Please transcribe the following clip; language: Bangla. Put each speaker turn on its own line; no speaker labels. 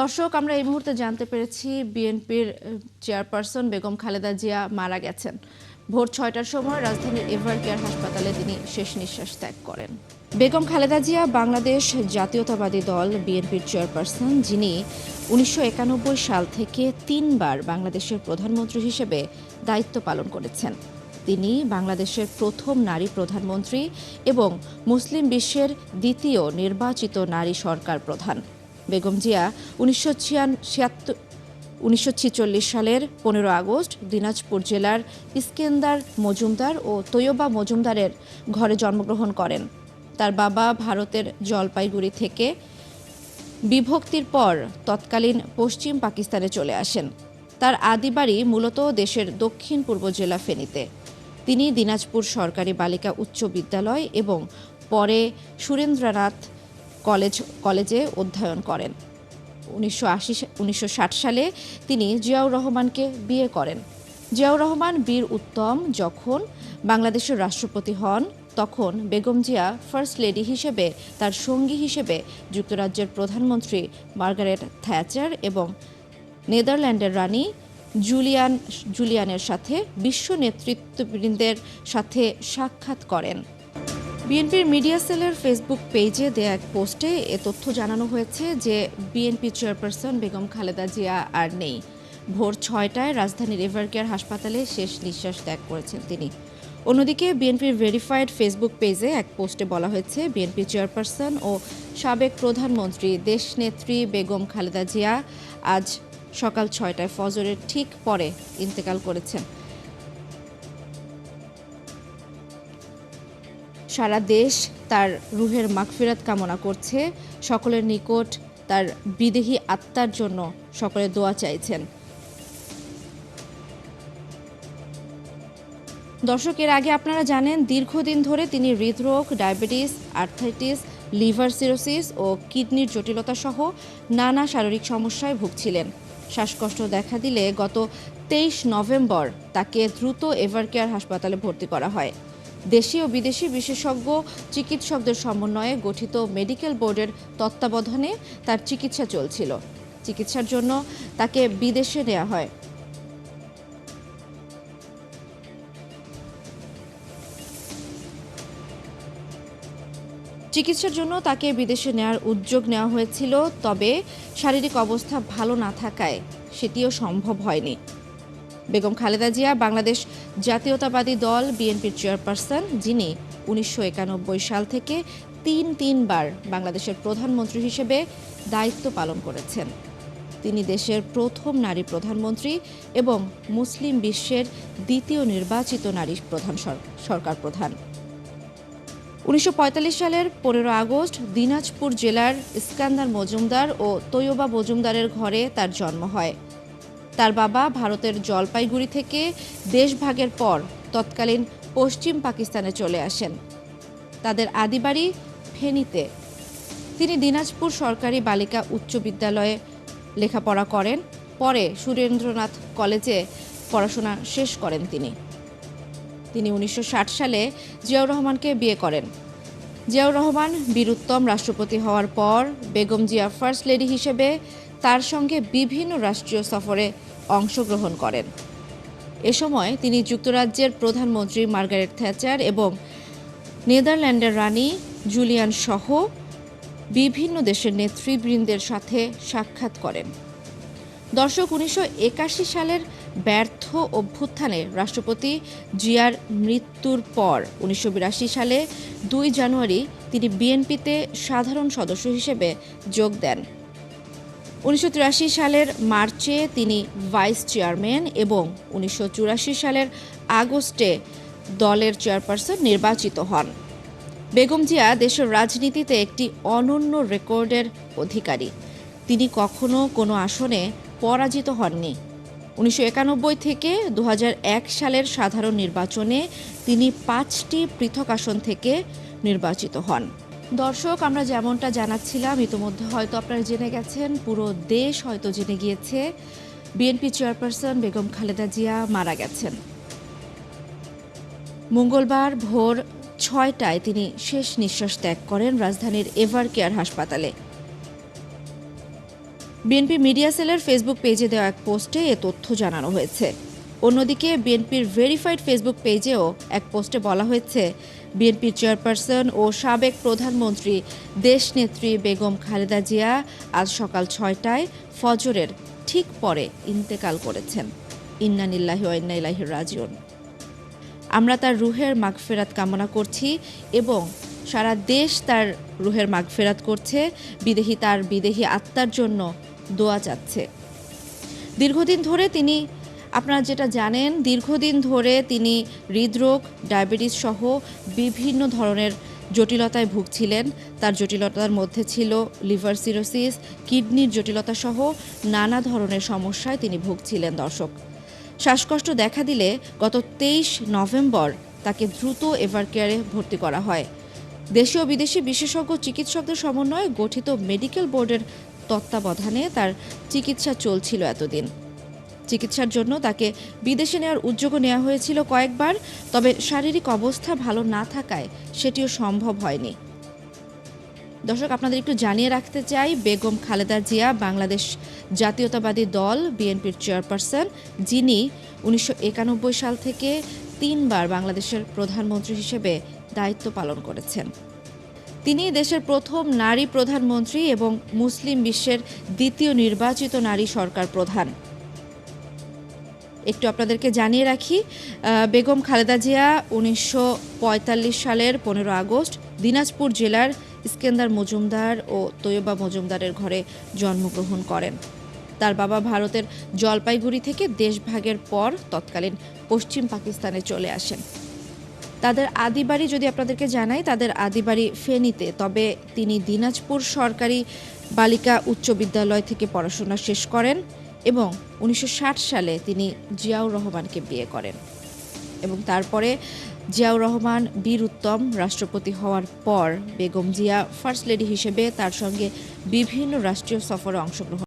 দর্শক, আমরা এই মুহূর্তে জানতে পেরেছি বিএনপির চেয়ারপারসন বেগম খালেদা জিয়া মারা গেছেন। ভোর ছয়টার সময় রাজধানীর এভার কেয়ার হাসপাতালে তিনি শেষ নিঃশ্বাস ত্যাগ করেন। বেগম খালেদা জিয়া বাংলাদেশ জাতীয়তাবাদী দল বিএনপির চেয়ারপারসন, যিনি উনিশশো একানব্বই সাল থেকে তিনবার বাংলাদেশের প্রধানমন্ত্রী হিসেবে দায়িত্ব পালন করেছেন। তিনি বাংলাদেশের প্রথম নারী প্রধানমন্ত্রী এবং মুসলিম বিশ্বের দ্বিতীয় নির্বাচিত নারী সরকার প্রধান। বেগম জিয়া উনিশশো উনিশশো সালের পনেরো আগস্ট দিনাজপুর জেলার ইস্কেন্দার মজুমদার ও তৈয়বা মজুমদারের ঘরে জন্মগ্রহণ করেন। তার বাবা ভারতের জলপাইগুড়ি থেকে বিভক্তির পর তৎকালীন পশ্চিম পাকিস্তানে চলে আসেন। তার আদি বাড়ি মূলত দেশের দক্ষিণ পূর্ব জেলা ফেনীতে। তিনি দিনাজপুর সরকারি বালিকা উচ্চ বিদ্যালয় এবং পরে সুরেন্দ্রনাথ কলেজ, কলেজে অধ্যয়ন করেন। উনিশশো আশি, উনিশশো সালে তিনি জিয়াউর রহমানকে বিয়ে করেন। জিয়াউর রহমান বীর উত্তম যখন বাংলাদেশের রাষ্ট্রপতি হন, তখন বেগম জিয়া ফার্স্ট লেডি হিসেবে, তার সঙ্গী হিসেবে যুক্তরাজ্যের প্রধানমন্ত্রী মার্গারেট থ্যাচার এবং নেদারল্যান্ডের রানী জুলিয়ান, জুলিয়ানের সাথে বিশ্ব নেতৃত্ববৃন্দের সাথে সাক্ষাৎ করেন। বিএনপির মিডিয়া সেলের ফেসবুক পেজে দেয়া এক পোস্টে এ তথ্য জানানো হয়েছে যে বিএনপি চেয়ারপারসন বেগম খালেদা জিয়া আর নেই। ভোর ছয়টায় রাজধানীর এভারকেয়ার হাসপাতালে শেষ নিঃশ্বাস ত্যাগ করেছেন তিনি। অন্যদিকে বিএনপির ভেরিফাইড ফেসবুক পেজে এক পোস্টে বলা হয়েছে, বিএনপি চেয়ারপারসন ও সাবেক প্রধানমন্ত্রী দেশনেত্রী বেগম খালেদা জিয়া আজ সকাল ছয়টায় ফজরের ঠিক পরে ইন্তেকাল করেছেন। সারা দেশ তার রুহের মাগফিরাত কামনা করছে। সকলের নিকট তার বিদেহী আত্মার জন্য সকলে দোয়া চাইছেন। দর্শকের আগে আপনারা জানেন, দীর্ঘদিন ধরে তিনি হৃদরোগ, ডায়াবেটিস আর্থাইটিস লিভার সিরোসিস ও কিডনির জটিলতা সহ নানা শারীরিক সমস্যায় ভুগছিলেন। শ্বাসকষ্ট দেখা দিলে গত তেইশ নভেম্বর তাকে দ্রুত এভারকেয়ার হাসপাতালে ভর্তি করা হয়। দেশি ও বিদেশি বিশেষজ্ঞ চিকিৎসকদের সমন্বয়ে গঠিত মেডিকেল বোর্ডের তত্ত্বাবধানে তার চিকিৎসা চলছিল। চিকিৎসার জন্য তাকে বিদেশে নেওয়া হয়। চিকিৎসার জন্য তাকে বিদেশে নেওয়ার উদ্যোগ নেওয়া হয়েছিল, তবে শারীরিক অবস্থা ভালো না থাকায় সেটিও সম্ভব হয়নি। বেগম খালেদা জিয়া, বাংলাদেশ জাতীয়তাবাদী দল, বিএনপির চেয়ারপারসন, যিনি উনিশশো একানব্বই সাল থেকে তিন তিনবার বাংলাদেশের প্রধানমন্ত্রী হিসেবে দায়িত্ব পালন করেছেন। তিনি দেশের প্রথম নারী প্রধানমন্ত্রী এবং মুসলিম বিশ্বের দ্বিতীয় নির্বাচিত নারী প্রধান সরকার প্রধান। উনিশশো পঁয়তাল্লিশ সালের পনেরো আগস্ট দিনাজপুর জেলার ইস্কান্দার মজুমদার ও তৈয়বা মজুমদারের ঘরে তার জন্ম হয়। তার বাবা ভারতের জলপাইগুড়ি থেকে দেশভাগের পর তৎকালীন পশ্চিম পাকিস্তানে চলে আসেন। তাদের আদিবাড়ি ফেনীতে। তিনি দিনাজপুর সরকারি বালিকা উচ্চ বিদ্যালয়ে লেখাপড়া করেন। পরে সুরেন্দ্রনাথ কলেজে পড়াশোনা শেষ করেন তিনি। তিনি উনিশশো ষাট সালে জিয়াউর রহমানকে বিয়ে করেন। জিয়াউর রহমান বীরুত্তম রাষ্ট্রপতি হওয়ার পর বেগম জিয়া ফার্স্ট লেডি হিসেবে তার সঙ্গে বিভিন্ন রাষ্ট্রীয় সফরে অংশগ্রহণ করেন। এ সময় তিনি যুক্তরাজ্যের প্রধানমন্ত্রী মার্গারেট থ্যাচার এবং নেদারল্যান্ডের রানী জুলিয়ান সহ বিভিন্ন দেশের নেতৃবৃন্দের সাথে সাক্ষাৎ করেন। দর্শক, উনিশশো একাশি সালের ব্যর্থ অভ্যুত্থানে রাষ্ট্রপতি জিয়ার মৃত্যুর পর উনিশশো বিরাশি সালে দুই জানুয়ারি তিনি বিএনপিতে সাধারণ সদস্য হিসেবে যোগ দেন। উনিশশো তিরাশি সালের মার্চে তিনি ভাইস চেয়ারম্যান এবং উনিশশো চুরাশি সালের আগস্টে দলের চেয়ারপারসন নির্বাচিত হন। বেগম জিয়া দেশের রাজনীতিতে একটি অনন্য রেকর্ডের অধিকারী। তিনি কখনো কোনো আসনে পরাজিত হননি। উনিশশো একানব্বই থেকে দু হাজার এক সালের সাধারণ নির্বাচনে তিনি পাঁচটি পৃথক আসন থেকে নির্বাচিত হন। দর্শক, আমরা যেমনটা জানাচ্ছিলাম, ইতোমধ্যে হয়তো আপনারা জেনে গেছেন, পুরো দেশ হয়তো জেনে গিয়েছে, বিএনপি চেয়ারপারসন বেগম খালেদা জিয়া মারা গেছেন। মঙ্গলবার ভোর ছয়টায় তিনি শেষ নিঃশ্বাস ত্যাগ করেন রাজধানীর এভার কেয়ার হাসপাতালে। বিএনপি মিডিয়া সেলের ফেসবুক পেজে দেওয়া এক পোস্টে এ তথ্য জানানো হয়েছে। অন্যদিকে বিএনপির ভেরিফাইড ফেসবুক পেজেও এক পোস্টে বলা হয়েছে বিএনপির চেয়ারপারসন ও সাবেক প্রধানমন্ত্রী দেশনেত্রী বেগম খালেদা জিয়া আজ সকাল ছয়টায় ফজরের ঠিক পরে ইন্তেকাল করেছেন। ইন্নানিল্লাহি ইলাইহি রাজিউন। আমরা তার রুহের মাগফেরাত কামনা করছি এবং সারা দেশ তার রুহের মাগফেরাত করছে, বিদেহী তার বিদেহী আত্মার জন্য দোয়া চাচ্ছে দীর্ঘদিন ধরে তিনি আপনারা যেটা জানেন, দীর্ঘদিন ধরে তিনি হৃদরোগ, ডায়াবেটিস সহ বিভিন্ন ধরনের জটিলতায় ভুগছিলেন। তার জটিলতার মধ্যে ছিল লিভার সিরোসিস, কিডনির জটিলতা সহ নানা ধরনের সমস্যায় তিনি ভুগছিলেন দর্শক। শ্বাসকষ্ট দেখা দিলে গত তেইশ নভেম্বর তাকে দ্রুত এভারকেয়ারে ভর্তি করা হয়। দেশীয় বিদেশি বিশেষজ্ঞ চিকিৎসকদের সমন্বয়ে গঠিত মেডিকেল বোর্ডের তত্ত্বাবধানে তার চিকিৎসা চলছিল এতদিন। চিকিৎসার জন্য তাকে বিদেশে নেওয়ার উদ্যোগও নেওয়া হয়েছিল কয়েকবার, তবে শারীরিক অবস্থা ভালো না থাকায় সেটিও সম্ভব হয়নি। দর্শক, আপনাদের একটু জানিয়ে রাখতে চাই, বেগম খালেদা জিয়া বাংলাদেশ জাতীয়তাবাদী দল, বিএনপির চেয়ারপারসন, যিনি উনিশশো একানব্বই সাল থেকে তিনবার বাংলাদেশের প্রধানমন্ত্রী হিসেবে দায়িত্ব পালন করেছেন। তিনি দেশের প্রথম নারী প্রধানমন্ত্রী এবং মুসলিম বিশ্বের দ্বিতীয় নির্বাচিত নারী সরকার প্রধান। একটু আপনাদেরকে জানিয়ে রাখি বেগম খালেদা জিয়া উনিশশো পঁয়তাল্লিশ সালের পনেরো আগস্ট দিনাজপুর জেলার ইস্কেন্দার মজুমদার ও তৈয়বা মজুমদারের ঘরে জন্মগ্রহণ করেন। তার বাবা ভারতের জলপাইগুড়ি থেকে দেশভাগের পর তৎকালীন পশ্চিম পাকিস্তানে চলে আসেন। তাদের আদিবাড়ি যদি আপনাদেরকে জানাই, তাদের আদিবাড়ি ফেনীতে, তবে তিনি দিনাজপুর সরকারি বালিকা উচ্চ বিদ্যালয় থেকে পড়াশোনা শেষ করেন। এবং উনিশশো ষাট সালে তিনি জিয়াউর রহমানকে বিয়ে করেন। এবং তারপরে জিয়াউর রহমান বীর উত্তম রাষ্ট্রপতি হওয়ার পর বেগম জিয়া ফার্স্ট লেডি হিসেবে তার সঙ্গে বিভিন্ন রাষ্ট্রীয় সফরে অংশগ্রহণ